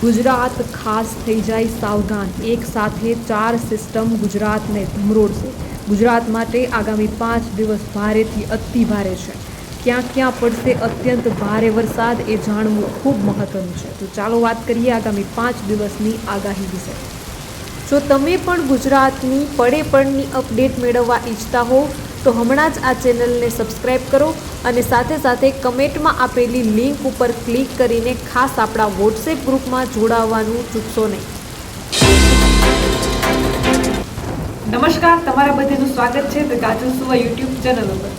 ગુજરાત ખાસ થઈ જાય સાવધાન. એક સાથે ચાર સિસ્ટમ ગુજરાતને ધમરોડશે ગુજરાત માટે આગામી પાંચ દિવસ ભારેથી અતિ ભારે છે. ક્યાં ક્યાં પડશે અત્યંત ભારે વરસાદ એ જાણવું ખૂબ મહત્વનું છે. તો ચાલો વાત કરીએ આગામી પાંચ દિવસની આગાહી વિશે. જો તમે પણ ગુજરાતની પડે પડની અપડેટ મેળવવા ઈચ્છતા હો તો હમણાં જ આ ચેનલને સબસ્ક્રાઈબ કરો અને સાથે સાથે કમેન્ટમાં આપેલી લિંક ઉપર ક્લિક કરીને ખાસ આપણા વોટ્સએપ ગ્રુપમાં જોડાવવાનું ચૂકશો નહીં. નમસ્કાર તમારા બધાનું સ્વાગત છે ધ કાજલ સુવા યુટ્યુબ ચેનલ ઉપર.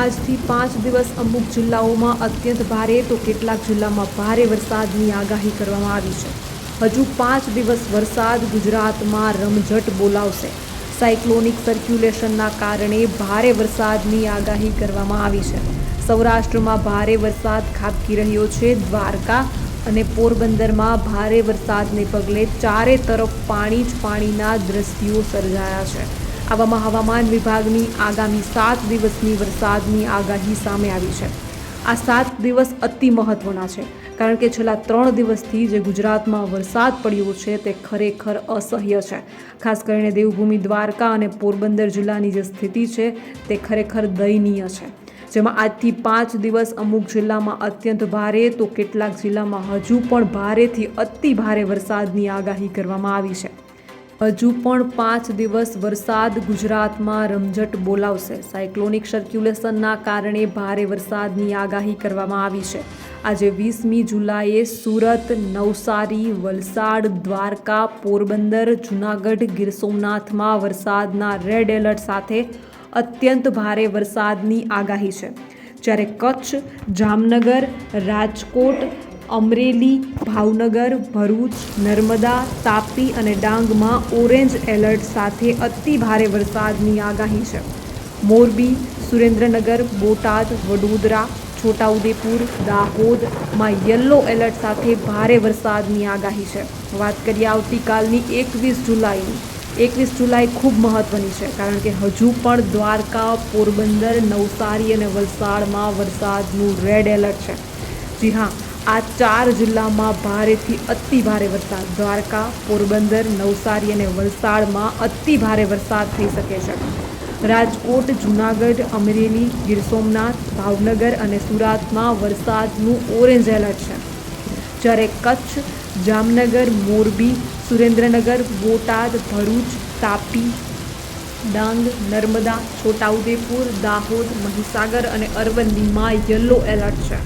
આજથી પાંચ દિવસ અમુક જિલ્લાઓમાં અત્યંત ભારે તો કેટલાક જિલ્લામાં ભારે વરસાદની આગાહી કરવામાં આવી છે. હજુ પાંચ દિવસ વરસાદ ગુજરાતમાં રમઝટ બોલાવશે. સાયક્લોનિક સર્ક્યુલેશનના કારણે ભારે વરસાદની આગાહી કરવામાં આવી છે. સૌરાષ્ટ્રમાં ભારે વરસાદ ખાબકી રહ્યો છે. દ્વારકા અને પોરબંદરમાં ભારે વરસાદને પગલે ચારે તરફ પાણી જ પાણીના દ્રશ્યો સર્જાયા છે. આવામાં હવામાન વિભાગની આગામી સાત દિવસની વરસાદની આગાહી સામે આવી છે. આ સાત દિવસ અતિ મહત્વના છે. કારણ કે છેલ્લા ત્રણ દિવસથી જે ગુજરાતમાં વરસાદ પડ્યો છે તે ખરેખર અસહ્ય છે. ખાસ કરીને દેવભૂમિ, દ્વારકા અને પોરબંદર જિલ્લાની જે સ્થિતિ છે તે ખરેખર દયનીય છે. જેમાં આજથી પાંચ દિવસ અમુક જિલ્લામાં અત્યંત ભારે તો કેટલાક જિલ્લામાં હજુ પણ ભારેથી અતિ ભારે વરસાદની આગાહી કરવામાં આવી છે. હજુ પણ પાંચ દિવસ વરસાદ ગુજરાતમાં રમઝટ બોલાવશે. સાયક્લોનિક સર્ક્યુલેશનના કારણે ભારે વરસાદની આગાહી કરવામાં આવી છે. આજે વીસમી જુલાઈએ સુરત, નવસારી, વલસાડ, દ્વારકા, પોરબંદર, જૂનાગઢ, ગીર સોમનાથમાં વરસાદના રેડ એલર્ટ સાથે અત્યંત ભારે વરસાદની આગાહી છે. જ્યારે કચ્છ, જામનગર, રાજકોટ, અમરેલી, ભાવનગર, ભરૂચ, નર્મદા, તાપી અને ડાંગમાં ઓરેન્જ એલર્ટ સાથે અતિ ભારે વરસાદની આગાહી છે. મોરબી, સુરેન્દ્રનગર, બોટાદ, વડોદરા છોટાઉદેપુર દાહોદમાં યલો એલર્ટ સાથે ભારે વરસાદની આગાહી છે. વાત કરીએ આવતીકાલની એકવીસ જુલાઈની. એકવીસ જુલાઈ ખૂબ મહત્ત્વની છે, કારણ કે હજુ પણ દ્વારકા, પોરબંદર, નવસારી અને વલસાડમાં વરસાદનું રેડ એલર્ટ છે. જી હા, આ ચાર જિલ્લામાં ભારેથી અતિ ભારે વરસાદ. દ્વારકા, પોરબંદર, નવસારી અને વલસાડમાં અતિ ભારે વરસાદ થઈ શકે છે. રાજકોટ, જૂનાગઢ, અમરેલી, ગીર સોમનાથ, ભાવનગર અને સુરતમાં વરસાદનું ઓરેન્જ એલર્ટ છે. જ્યારે કચ્છ, જામનગર, મોરબી, સુરેન્દ્રનગર, બોટાદ, ભરૂચ, તાપી, ડાંગ, નર્મદા, છોટાઉદેપુર, દાહોદ, મહીસાગર અને અરવલ્લીમાં યલો એલર્ટ છે.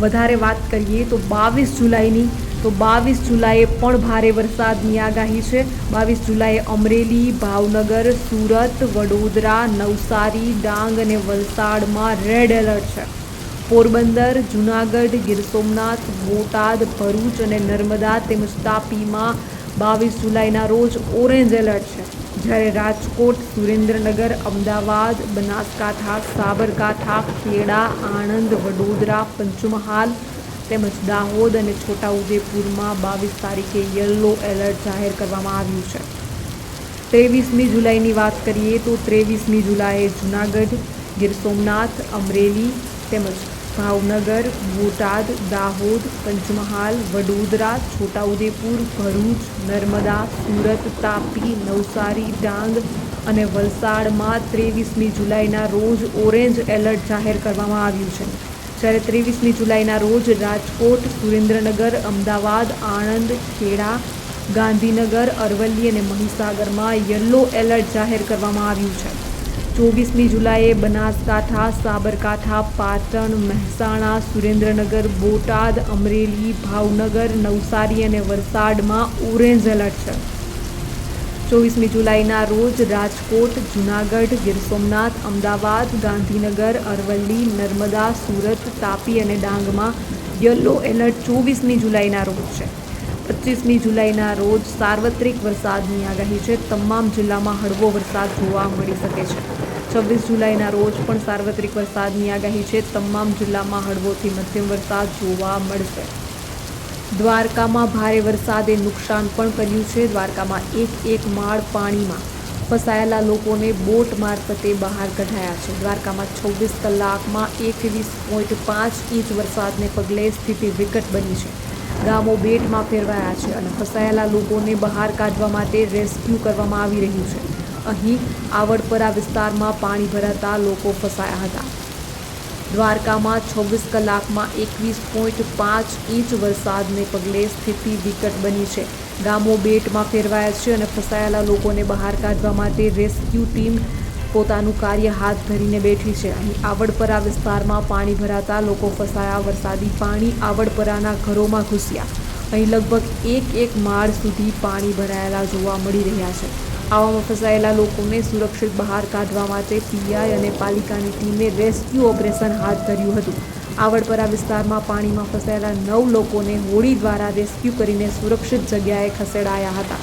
વધારે વાત કરીએ તો બાવીસ જુલાઈની તો બાવીસ જુલાઈએ પણ ભારે વરસાદની આગાહી છે. બાવીસ જુલાઈએ અમરેલી, ભાવનગર, સુરત, વડોદરા, નવસારી, ડાંગ અને વલસાડમાં રેડ એલર્ટ છે. પોરબંદર, જૂનાગઢ, ગીર સોમનાથ, બોટાદ, ભરૂચ અને નર્મદા તેમજ તાપીમાં બાવીસ જુલાઈના રોજ ઓરેન્જ એલર્ટ છે. જ્યારે રાજકોટ, સુરેન્દ્રનગર, અમદાવાદ, બનાસકાંઠા, સાબરકાંઠા, ખેડા, આણંદ, વડોદરા, પંચમહાલ તેમજ દાહોદ અને છોટાઉદેપુરમાં બાવીસ તારીખે યલો એલર્ટ જાહેર કરવામાં આવ્યું છે. ત્રેવીસમી જુલાઈની વાત કરીએ તો ત્રેવીસમી જુલાઈએ જૂનાગઢ, ગીર સોમનાથ, અમરેલી તેમજ ભાવનગર, બોટાદ, દાહોદ, પંચમહાલ, વડોદરા, છોટાઉદેપુર, ભરૂચ, નર્મદા, સુરત, તાપી, નવસારી, ડાંગ અને વલસાડમાં ત્રેવીસમી જુલાઈના રોજ ઓરેન્જ એલર્ટ જાહેર કરવામાં આવ્યું છે. જ્યારે ત્રેવીસમી જુલાઈના રોજ રાજકોટ, સુરેન્દ્રનગર, અમદાવાદ, આણંદ, ખેડા, ગાંધીનગર, અરવલ્લી અને મહીસાગરમાં યલો એલર્ટ જાહેર કરવામાં આવ્યું છે. ચોવીસમી જુલાઈએ બનાસકાંઠા, સાબરકાંઠા, પાટણ, મહેસાણા, સુરેન્દ્રનગર, બોટાદ, અમરેલી, ભાવનગર, નવસારી અને વલસાડમાં ઓરેન્જ એલર્ટ છે. ચોવીસમી જુલાઈના રોજ રાજકોટ, જૂનાગઢ, ગીર સોમનાથ, અમદાવાદ, ગાંધીનગર, અરવલ્લી, નર્મદા, સુરત, તાપી અને ડાંગમાં યલો એલર્ટ ચોવીસમી જુલાઈના રોજ છે. પચીસમી જુલાઈના રોજ સાર્વત્રિક વરસાદની આગાહી છે. તમામ જિલ્લામાં હળવો વરસાદ જોવા મળી શકે છે. છવ્વીસ જુલાઈના રોજ પણ સાર્વત્રિક વરસાદની આગાહી છે. તમામ જિલ્લામાં હળવોથી મધ્યમ વરસાદ જોવા મળશે. દ્વારકામાં ભારે વરસાદે નુકસાન પણ કર્યું છે. દ્વારકામાં એક એક માળ પાણીમાં ફસાયેલા લોકોને બોટ મારફતે બહાર કઢાયા છે. દ્વારકામાં છવ્વીસ કલાકમાં એકવીસ પોઈન્ટ પાંચ ઇંચ વરસાદને પગલે સ્થિતિ વિકટ બની છે. ગામો બેટમાં ફેરવાયા છે અને ફસાયેલા લોકોને બહાર કાઢવા માટે રેસ્ક્યુ કરવામાં આવી રહ્યું છે. અહીં આવડપરા વિસ્તારમાં પાણી ભરાતા લોકો ફસાયા હતા. દ્વારકામાં છવ્વીસ કલાકમાં એકવીસ પોઈન્ટ પાંચ ઇંચ વરસાદને પગલે સ્થિતિ વિકટ બની છે. ગામો બેટમાં ફેરવાયા છે અને ફસાયેલા લોકોને બહાર કાઢવા માટે રેસ્ક્યુ ટીમ પોતાનું કાર્ય હાથ ધરીને બેઠી છે. અહીં આવડપરા વિસ્તારમાં પાણી ભરાતા લોકો ફસાયા, વરસાદી પાણી આવડપરાના ઘરોમાં ઘૂસ્યા. અહીં લગભગ એક એક માળ સુધી પાણી ભરાયેલા જોવા મળી રહ્યા છે. આવામાં ફસાયેલા લોકોને સુરક્ષિત બહાર કાઢવા માટે પીઆઈ અને પાલિકાની ટીમે રેસ્ક્યુ ઓપરેશન હાથ ધર્યું હતું. આવડપરા વિસ્તારમાં પાણીમાં ફસાયેલા નવ લોકોને હોડી દ્વારા રેસ્ક્યુ કરીને સુરક્ષિત જગ્યાએ ખસેડાયા હતા.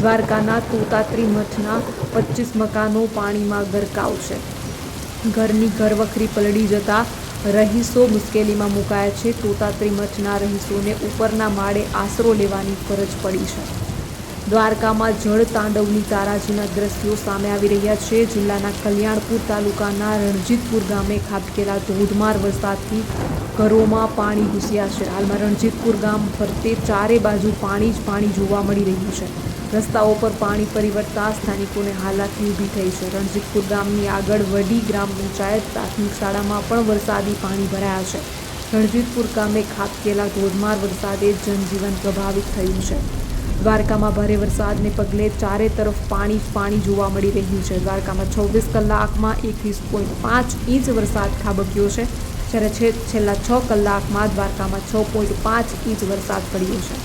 દ્વારકાના તોતાત્રી મઠના પચીસ મકાનો પાણીમાં ગરકાવ છે. ઘરની ઘરવખરી પલળી જતા રહીશો મુશ્કેલીમાં મુકાયા છે. તોતાત્રી મઠના રહીશોને ઉપરના માળે આશરો લેવાની ફરજ પડી છે. દ્વારકામાં જળ તાંડવની તારાજીના દ્રશ્યો સામે આવી રહ્યા છે. જિલ્લાના કલ્યાણપુર તાલુકાના રણજીતપુર ગામે ખાબકેલા ધોધમાર વરસાદથી ઘરોમાં પાણી ઘૂસ્યા છે. હાલમાં રણજીતપુર ગામ ફરતે ચારે બાજુ પાણી જ પાણી જોવા મળી રહ્યું છે. રસ્તાઓ પર પાણી પરિવર્તા સ્થાનિકોને હાલાકી ઊભી થઈ છે. રણજીતપુર ગામની આગળ વડી ગ્રામ પંચાયત પ્રાથમિક શાળામાં પણ વરસાદી પાણી ભરાયા છે. રણજીતપુર ગામે ખાબકેલા ધોધમાર વરસાદે જનજીવન પ્રભાવિત થયું છે. દ્વારકામાં ભારે વરસાદને પગલે ચારે તરફ પાણી પાણી જોવા મળી રહ્યું છે. દ્વારકામાં છવ્વીસ કલાકમાં એકવીસ પોઈન્ટ પાંચ ઇંચ વરસાદ ખાબક્યો છે. જ્યારે છેલ્લા છ કલાકમાં દ્વારકામાં છ પોઈન્ટ પાંચ ઇંચ વરસાદ પડ્યો છે.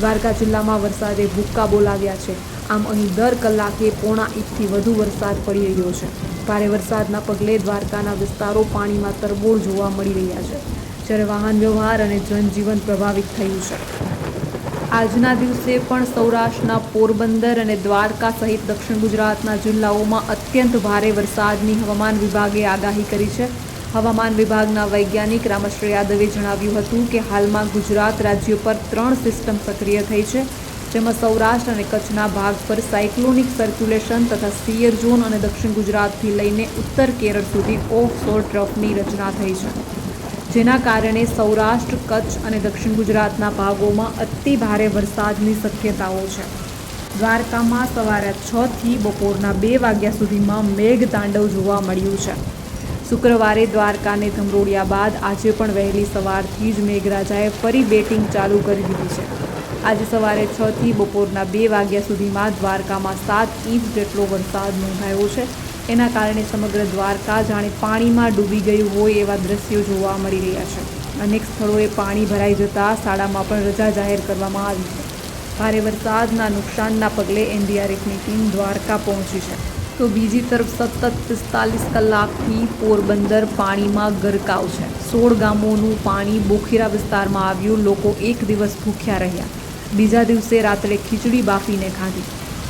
દ્વારકા જિલ્લામાં વરસાદે ભૂક્કા બોલાવ્યા છે. આમ અહીં દર કલાકે પોણા ઇંચથી વધુ વરસાદ પડી રહ્યો છે. ભારે વરસાદના પગલે દ્વારકાના વિસ્તારો પાણીમાં તરબોળ જોવા મળી રહ્યા છે. જ્યારે વાહન વ્યવહાર અને જનજીવન પ્રભાવિત થયું છે. આજના દિવસે પણ સૌરાષ્ટ્રના પોરબંદર અને દ્વારકા સહિત દક્ષિણ ગુજરાતના જિલ્લાઓમાં અત્યંત ભારે વરસાદની હવામાન વિભાગે આગાહી કરી છે. હવામાન વિભાગના વૈજ્ઞાનિક રામશ્રી યાદવે જણાવ્યું હતું કે હાલમાં ગુજરાત રાજ્ય પર ત્રણ સિસ્ટમ સક્રિય થઈ છે, જેમાં સૌરાષ્ટ્ર અને કચ્છના ભાગ પર સાયક્લોનિક સર્ક્યુલેશન તથા સિયર ઝોન અને દક્ષિણ ગુજરાતથી લઈને ઉત્તર કેરળ સુધી ઓફ શોર ટ્રફની રચના થઈ છે. જેના કારણે સૌરાષ્ટ્ર, કચ્છ અને દક્ષિણ ગુજરાતના ભાગોમાં અતિ ભારે વરસાદની શક્યતાઓ છે. દ્વારકામાં સવારે છ થી બપોરના બે વાગ્યા સુધીમાં મેઘ તાંડવ જોવા મળ્યું છે. શુક્રવારે દ્વારકાને ધમરોળ્યા બાદ આજે પણ વહેલી સવારથી જ મેઘરાજાએ ફરી બેટિંગ ચાલુ કરી દીધી છે. આજે સવારે છ થી બપોરના બે વાગ્યા સુધીમાં દ્વારકામાં સાત ઇંચ જેટલો વરસાદ નોંધાયો છે. એના કારણે સમગ્ર દ્વારકા જાણે પાણીમાં ડૂબી ગયું હોય એવા દ્રશ્યો જોવા મળી રહ્યા છે. અનેક સ્થળોએ પાણી ભરાઈ જતા શાળામાં પણ રજા જાહેર કરવામાં આવી છે. ભારે વરસાદના નુકસાનના પગલે એનડીઆરએફની ટીમ દ્વારકા પહોંચી છે. તો બીજી તરફ સતત પિસ્તાલીસ કલાકથી પોરબંદર પાણીમાં ગરકાવ છે. સોળ ગામોનું પાણી બોખીરા વિસ્તારમાં આવ્યું, લોકો એક દિવસ ભૂખ્યા રહ્યા. બીજા દિવસે રાત્રે ખીચડી બાફીને ખાધી.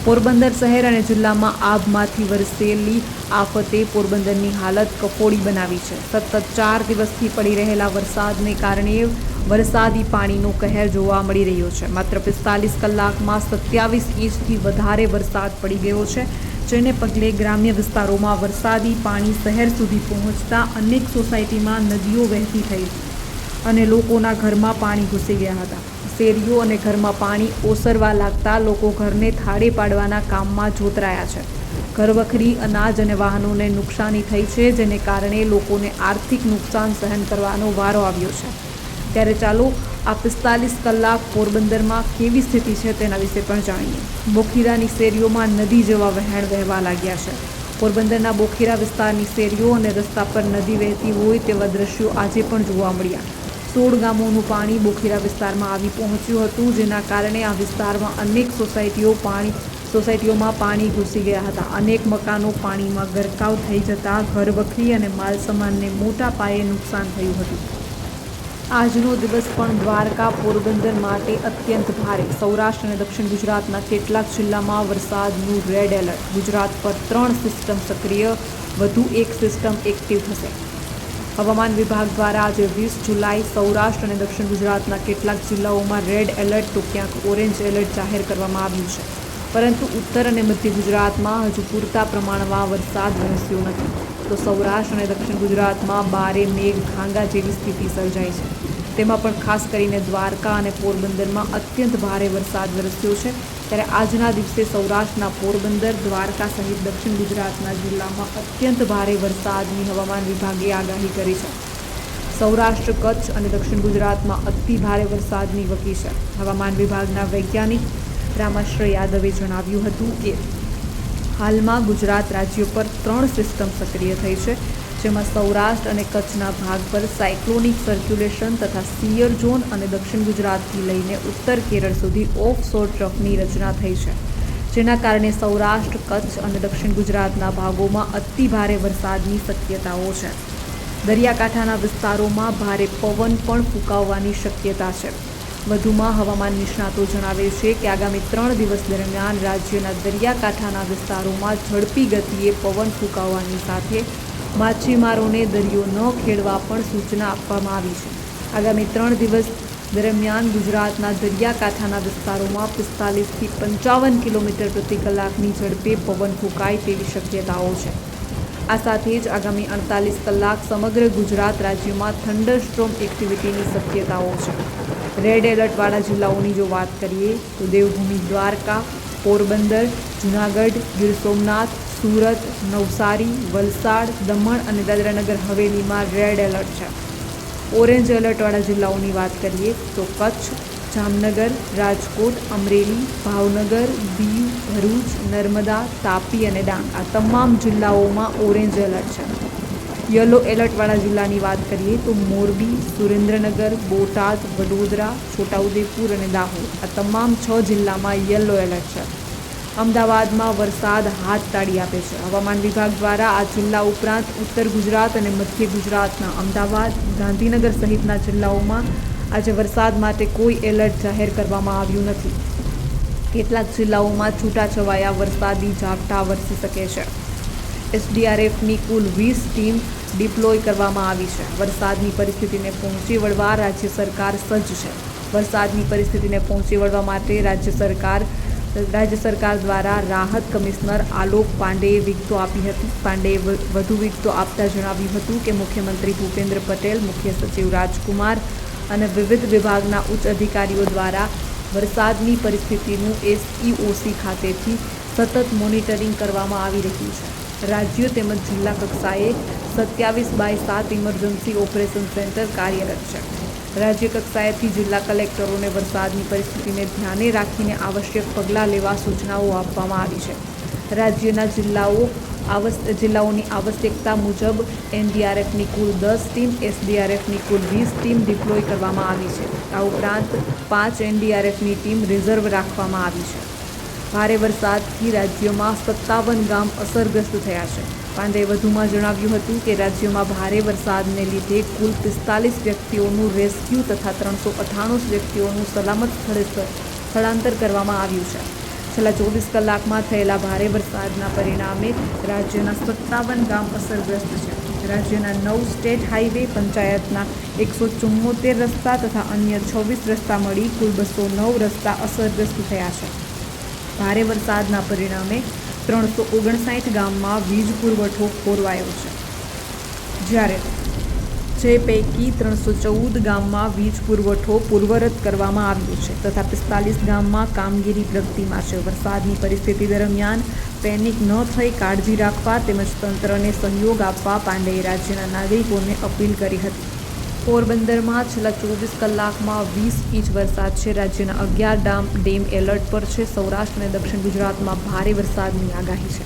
પોરબંદર શહેર અને જિલ્લામાં આભમાંથી વરસેલી આફતે પોરબંદરની હાલત કફોડી બનાવી છે. સતત ચાર દિવસથી પડી રહેલા વરસાદને કારણે વરસાદી પાણીનો કહેર જોવા મળી રહ્યો છે. માત્ર પિસ્તાલીસ કલાકમાં સત્યાવીસ ઇંચથી વધારે વરસાદ પડી ગયો છે, જેને પગલે ગ્રામ્ય વિસ્તારોમાં વરસાદી પાણી શહેર સુધી પહોંચતા અનેક સોસાયટીમાં નદીઓ વહેતી થઈ અને લોકોના ઘરમાં પાણી ઘૂસી ગયા હતા. શેરીઓ અને ઘરમાં પાણી ઓસરવા લાગતા લોકો ઘરને થાળે પાડવાના કામમાં જોતરાયા છે. ઘરવખરી, અનાજ અને વાહનોને નુકસાની થઈ છે, જેને કારણે લોકોને આર્થિક નુકસાન સહન કરવાનો વારો આવ્યો છે. ત્યારે ચાલો, આ પિસ્તાલીસ કલાક પોરબંદરમાં કેવી સ્થિતિ છે તેના વિશે પણ જાણીએ. બોખીરાની શેરીઓમાં નદી જેવા વહેણ વહેવા લાગ્યા છે. પોરબંદરના બોખીરા વિસ્તારની શેરીઓ અને રસ્તા પર નદી વહેતી હોય તેવા દ્રશ્યો આજે પણ જોવા મળ્યા. સોળ ગામોનું પાણી બોખીરા વિસ્તારમાં આવી પહોંચ્યું હતું, જેના કારણે આ વિસ્તારમાં અનેક સોસાયટીઓ પાણી, સોસાયટીઓમાં પાણી ઘૂસી ગયા હતા. અનેક મકાનો પાણીમાં ગરકાવ થઈ જતા ઘરવખરી અને માલસામાનને મોટા પાયે નુકસાન થયું હતું. આજનો દિવસ પણ દ્વારકા, પોરબંદર માટે અત્યંત ભારે. સૌરાષ્ટ્ર અને દક્ષિણ ગુજરાતના કેટલાક જિલ્લામાં વરસાદનું રેડ એલર્ટ. ગુજરાત પર ત્રણ સિસ્ટમ સક્રિય, વધુ એક સિસ્ટમ એક્ટિવ થશે હવામાન વિભાગ દ્વારા આજે વીસ જુલાઈ સૌરાષ્ટ્ર અને દક્ષિણ ગુજરાતના કેટલાક જિલ્લાઓમાં રેડ એલર્ટ તો ક્યાંક ઓરેન્જ એલર્ટ જાહેર કરવામાં આવ્યું છે. પરંતુ ઉત્તર અને મધ્ય ગુજરાતમાં હજુ પૂરતા પ્રમાણમાં વરસાદ વરસ્યો નથી. તો સૌરાષ્ટ્ર અને દક્ષિણ ગુજરાતમાં બારે મેઘ ખાંગા જેવી સ્થિતિ સર્જાઈ છે. તેમાં પણ ખાસ કરીને દ્વારકા અને પોરબંદરમાં અત્યંત ભારે વરસાદ વરસ્યો છે. ત્યારે આજના દિવસે સૌરાષ્ટ્રના પોરબંદર, દ્વારકા સહિત દક્ષિણ ગુજરાતના જિલ્લામાં અત્યંત ભારે વરસાદની હવામાન વિભાગે આગાહી કરી છે. સૌરાષ્ટ્ર, કચ્છ અને દક્ષિણ ગુજરાતમાં અતિ ભારે વરસાદની વકી છે. હવામાન વિભાગના વૈજ્ઞાનિક રામાશ્રય યાદવે જણાવ્યું હતું કે, હાલમાં ગુજરાત રાજ્ય પર ત્રણ સિસ્ટમ સક્રિય થઈ છે. જેમાં સૌરાષ્ટ્ર અને કચ્છના ભાગ પર સાયક્લોનિક સર્ક્યુલેશન તથા સિયર ઝોન અને દક્ષિણ ગુજરાતથી લઈને ઉત્તર કેરળ સુધી ઓફ શોર ટ્રફની રચના થઈ છે. જેના કારણે સૌરાષ્ટ્ર, કચ્છ અને દક્ષિણ ગુજરાતના ભાગોમાં અતિ ભારે વરસાદની શક્યતાઓ છે. દરિયાકાંઠાના વિસ્તારોમાં ભારે પવન પણ ફૂંકાવવાની શક્યતા છે. વધુમાં હવામાન નિષ્ણાતો જણાવે છે કે આગામી ત્રણ દિવસ દરમિયાન રાજ્યના દરિયાકાંઠાના વિસ્તારોમાં ઝડપી ગતિએ પવન ફૂંકાવવાની સાથે માછીમારોને દરિયો ન ખેડવા પણ સૂચના આપવામાં આવી છે. આગામી ત્રણ દિવસ દરમિયાન ગુજરાતના દરિયાકાંઠાના વિસ્તારોમાં પિસ્તાલીસથી પંચાવન કિલોમીટર પ્રતિ કલાકની ઝડપે પવન ફૂંકાય તેવી શક્યતાઓ છે. આ સાથે જ આગામી અડતાલીસ કલાક સમગ્ર ગુજરાત રાજ્યમાં થંડરસ્ટ્રોમ એક્ટિવિટીની શક્યતાઓ છે. રેડ એલર્ટવાળા જિલ્લાઓની જો વાત કરીએ તો દેવભૂમિ દ્વારકા પોરબંદર, જૂનાગઢ, ગીર સોમનાથ, સુરત, નવસારી, વલસાડ, દમણ અને દાદરાનગર હવેલીમાં રેડ એલર્ટ છે. ઓરેન્જ એલર્ટવાળા જિલ્લાઓની વાત કરીએ તો કચ્છ, જામનગર, રાજકોટ, અમરેલી, ભાવનગર, દીવ, ભરૂચ, નર્મદા, તાપી અને ડાંગ આ તમામ જિલ્લાઓમાં ઓરેન્જ એલર્ટ છે. યલો એલર્ટવાળા જિલ્લાની વાત કરીએ તો મોરબી, સુરેન્દ્રનગર, બોટાદ, વડોદરા, છોટાઉદેપુર અને દાહોદ. આ તમામ છ જિલ્લામાં યલો એલર્ટ છે. અમદાવાદમાં વરસાદ હાથ તાળી આપે છે. હવામાન વિભાગ દ્વારા આ જિલ્લા ઉપરાંત ઉત્તર ગુજરાત અને મધ્ય ગુજરાતના અમદાવાદ, ગાંધીનગર સહિતના જિલ્લાઓમાં આજે વરસાદ માટે કોઈ એલર્ટ જાહેર કરવામાં આવ્યું નથી. કેટલાક જિલ્લાઓમાં છૂટાછવાયા વરસાદી ઝાપટા વરસી શકે છે. એસડીઆરએફની કુલ વીસ ટીમ ડિપ્લોય કરવામાં આવી છે. વરસાદની પરિસ્થિતિને પહોંચી વળવા રાજ્ય સરકાર સજ્જ છે. વરસાદની પરિસ્થિતિને પહોંચી વળવા માટે રાજ્ય સરકાર રાજ્ય સરકાર દ્વારા રાહત કમિશનર આલોક પાંડેએ વિગતો આપી હતી. પાંડેએ વધુ વિગતો આપતા જણાવ્યું હતું કે મુખ્યમંત્રી ભૂપેન્દ્ર પટેલ, મુખ્ય સચિવ રાજકુમાર અને વિવિધ વિભાગના ઉચ્ચ અધિકારીઓ દ્વારા વરસાદની પરિસ્થિતિનું એસઈઓસી ખાતેથી સતત મોનિટરિંગ કરવામાં આવી રહ્યું છે. રાજ્યો તેમજ જિલ્લા કક્ષાએ સત્યાવીસ બાય સાત ઇમરજન્સી ઓપરેશન સેન્ટર કાર્યરત છે. રાજ્ય કક્ષાએથી જિલ્લા કલેક્ટરોને વરસાદની પરિસ્થિતિને ધ્યાને રાખીને આવશ્યક પગલાં લેવા સૂચનાઓ આપવામાં આવી છે. રાજ્યના જિલ્લાઓ આવસ જિલ્લાઓની આવશ્યકતા મુજબ એનડીઆરએફની કુલ દસ ટીમ, એસડીઆરએફની કુલ વીસ ટીમ ડિપ્લોય કરવામાં આવી છે. આ ઉપરાંત પાંચ એનડીઆરએફની ટીમ રિઝર્વ રાખવામાં આવી છે. ભારે વરસાદથી રાજ્યમાં સત્તાવન ગામ અસરગ્રસ્ત થયા છે. પાંડેએ વધુમાં જણાવ્યું હતું કે રાજ્યમાં ભારે વરસાદને લીધે કુલ પિસ્તાલીસ વ્યક્તિઓનું રેસ્ક્યુ તથા ત્રણસો અઠ્ઠાણું વ્યક્તિઓનું સલામત સ્થળે સ્થ- સ્થળાંતર કરવામાં આવ્યું છે. છેલ્લા ચોવીસ કલાકમાં થયેલા ભારે વરસાદના પરિણામે રાજ્યના સત્તાવન ગામ અસરગ્રસ્ત છે. રાજ્યના નવ સ્ટેટ હાઈવે પંચાયતના એકસો ચુમ્મોતેર રસ્તા તથા અન્ય છવ્વીસ રસ્તા મળી કુલ બસો નવ રસ્તા અસરગ્રસ્ત થયા છે. ભારે વરસાદના પરિણામે ત્રણસો ઓગણસાઠ ગામમાં વીજ પુરવઠો ખોરવાયો છે. જ્યારે જે પૈકી ત્રણસો ચૌદ ગામમાં વીજ પુરવઠો પૂર્વરત કરવામાં આવ્યો છે તથા પિસ્તાલીસ ગામમાં કામગીરી પ્રગતિમાં છે. વરસાદની પરિસ્થિતિ દરમિયાન પેનિક ન થઈ કાળજી રાખવા તેમજ તંત્રને સહયોગ આપવા પાંડેએ રાજ્યના નાગરિકોને અપીલ કરી હતી. પોરબંદરમાં છેલ્લા ચોવીસ કલાકમાં વીસ ઇંચ વરસાદ છે. રાજ્યના અગિયાર ડામ, ડેમ એલર્ટ પર છે. સૌરાષ્ટ્ર અને દક્ષિણ ગુજરાતમાં ભારે વરસાદની આગાહી છે.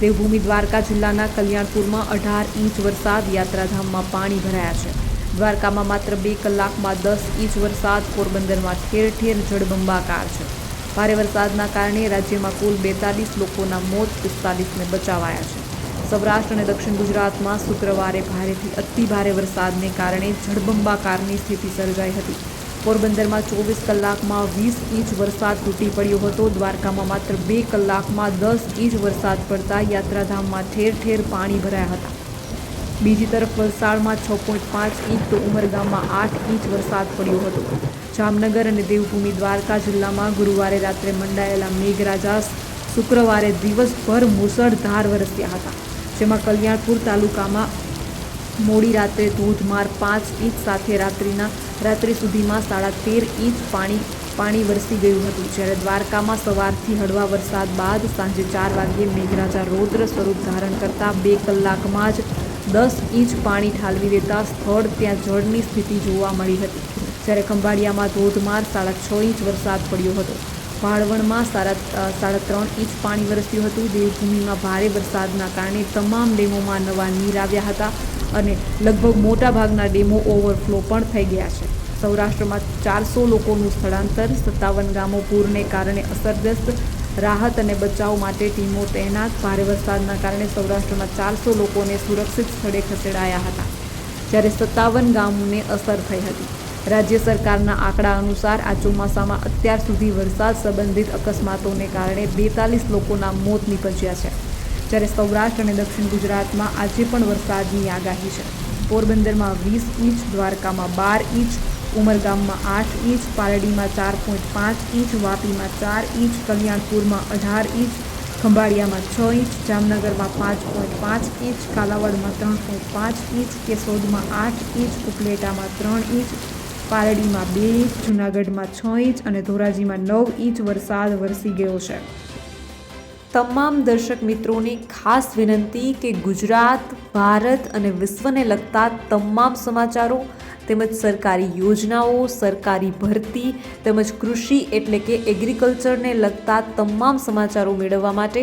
દેવભૂમિ દ્વારકા જિલ્લાના કલ્યાણપુરમાં અઢાર ઇંચ વરસાદ, યાત્રાધામમાં પાણી ભરાયા છે. દ્વારકામાં માત્ર બે કલાકમાં દસ ઇંચ વરસાદ, પોરબંદરમાં ઠેર ઠેર જળબંબાકાર છે. ભારે વરસાદના કારણે રાજ્યમાં કુલ બેતાલીસ લોકોના મોત, પિસ્તાલીસને બચાવાયા છે. સૌરાષ્ટ્ર અને દક્ષિણ ગુજરાતમાં શુક્રવારે ભારેથી અતિ ભારે વરસાદને કારણે જળબંબાકારની સ્થિતિ સર્જાઈ હતી. પોરબંદરમાં ચોવીસ કલાકમાં વીસ ઇંચ વરસાદ તૂટી પડ્યો હતો. દ્વારકામાં માત્ર બે કલાકમાં દસ ઇંચ વરસાદ પડતા યાત્રાધામમાં ઠેર ઠેર પાણી ભરાયા હતા. બીજી તરફ વલસાડમાં છ પોઈન્ટ પાંચ ઇંચ તો ઉમરગામમાં આઠ ઇંચ વરસાદ પડ્યો હતો. જામનગર અને દેવભૂમિ દ્વારકા જિલ્લામાં ગુરુવારે રાત્રે મંડાયેલા મેઘરાજા શુક્રવારે દિવસભર મુસળધાર વરસ્યા હતા. જેમાં કલ્યાણપુર તાલુકામાં મોડી રાત્રે ધોધમાર પાંચ ઇંચ સાથે રાત્રિના, રાત્રિ સુધીમાં સાડા તેર ઇંચ પાણી પાણી વરસી ગયું હતું. જ્યારે દ્વારકામાં સવારથી હળવા વરસાદ બાદ સાંજે ચાર વાગ્યે મેઘરાજા રૌદ્ર સ્વરૂપ ધારણ કરતા બે કલાકમાં જ દસ ઇંચ પાણી ઠાલવી દેતા સ્થળ ત્યાં જળની સ્થિતિ જોવા મળી હતી. જ્યારે ખંભાળિયામાં ધોધમાર સાડા છ ઇંચ વરસાદ પડ્યો હતો. ભાળવણમાં સાડા સાડા ત્રણ ઇંચ પાણી વરસ્યું હતું. દેવભૂમિમાં ભારે વરસાદના કારણે તમામ ડેમોમાં નવા નીર આવ્યા હતા અને લગભગ મોટાભાગના ડેમો ઓવરફ્લો પણ થઈ ગયા છે. સૌરાષ્ટ્રમાં ચારસો લોકોનું સ્થળાંતર, સત્તાવન ગામો પૂરને કારણે અસરગ્રસ્ત, રાહત અને બચાવ માટે ટીમો તૈનાત, ભારે વરસાદના કારણે સૌરાષ્ટ્રના ચારસો લોકોને સુરક્ષિત સ્થળે ખસેડાયા હતા, જ્યારે સત્તાવન ગામોને અસર થઈ હતી. રાજ્ય સરકારના આંકડા અનુસાર આ ચોમાસામાં અત્યાર સુધી વરસાદ સંબંધિત અકસ્માતોને કારણે બેતાલીસ લોકોના મોત નીપજ્યા છે. જ્યારે સૌરાષ્ટ્ર અને દક્ષિણ ગુજરાતમાં આજે પણ વરસાદની આગાહી છે. પોરબંદરમાં વીસ ઇંચ, દ્વારકામાં બાર ઇંચ, ઉમરગામમાં આઠ ઇંચ, પારડીમાં ચાર પોઈન્ટ પાંચ ઇંચ, વાપીમાં ચાર ઇંચ, કલ્યાણપુરમાં અઢાર ઇંચ, ખંભાળિયામાં છ ઇંચ, જામનગરમાં પાંચ પોઈન્ટ પાંચ ઇંચ, કાલાવડમાં ત્રણ પોઈન્ટ પાંચ ઇંચ, કેશોદમાં આઠ ઇંચ, ઉપલેટામાં ત્રણ ઇંચ પારડીમાં બે ઇંચ, જૂનાગઢમાં છ ઇંચ અને ધોરાજીમાં નવ ઇંચ વરસાદ વરસી ગયો છે. તમામ દર્શક મિત્રોને ખાસ વિનંતી કે ગુજરાત, ભારત અને વિશ્વને લગતા તમામ સમાચારો તેમજ સરકારી યોજનાઓ, સરકારી ભરતી તેમજ કૃષિ એટલે કે એગ્રીકલ્ચરને લગતા તમામ સમાચારો મેળવવા માટે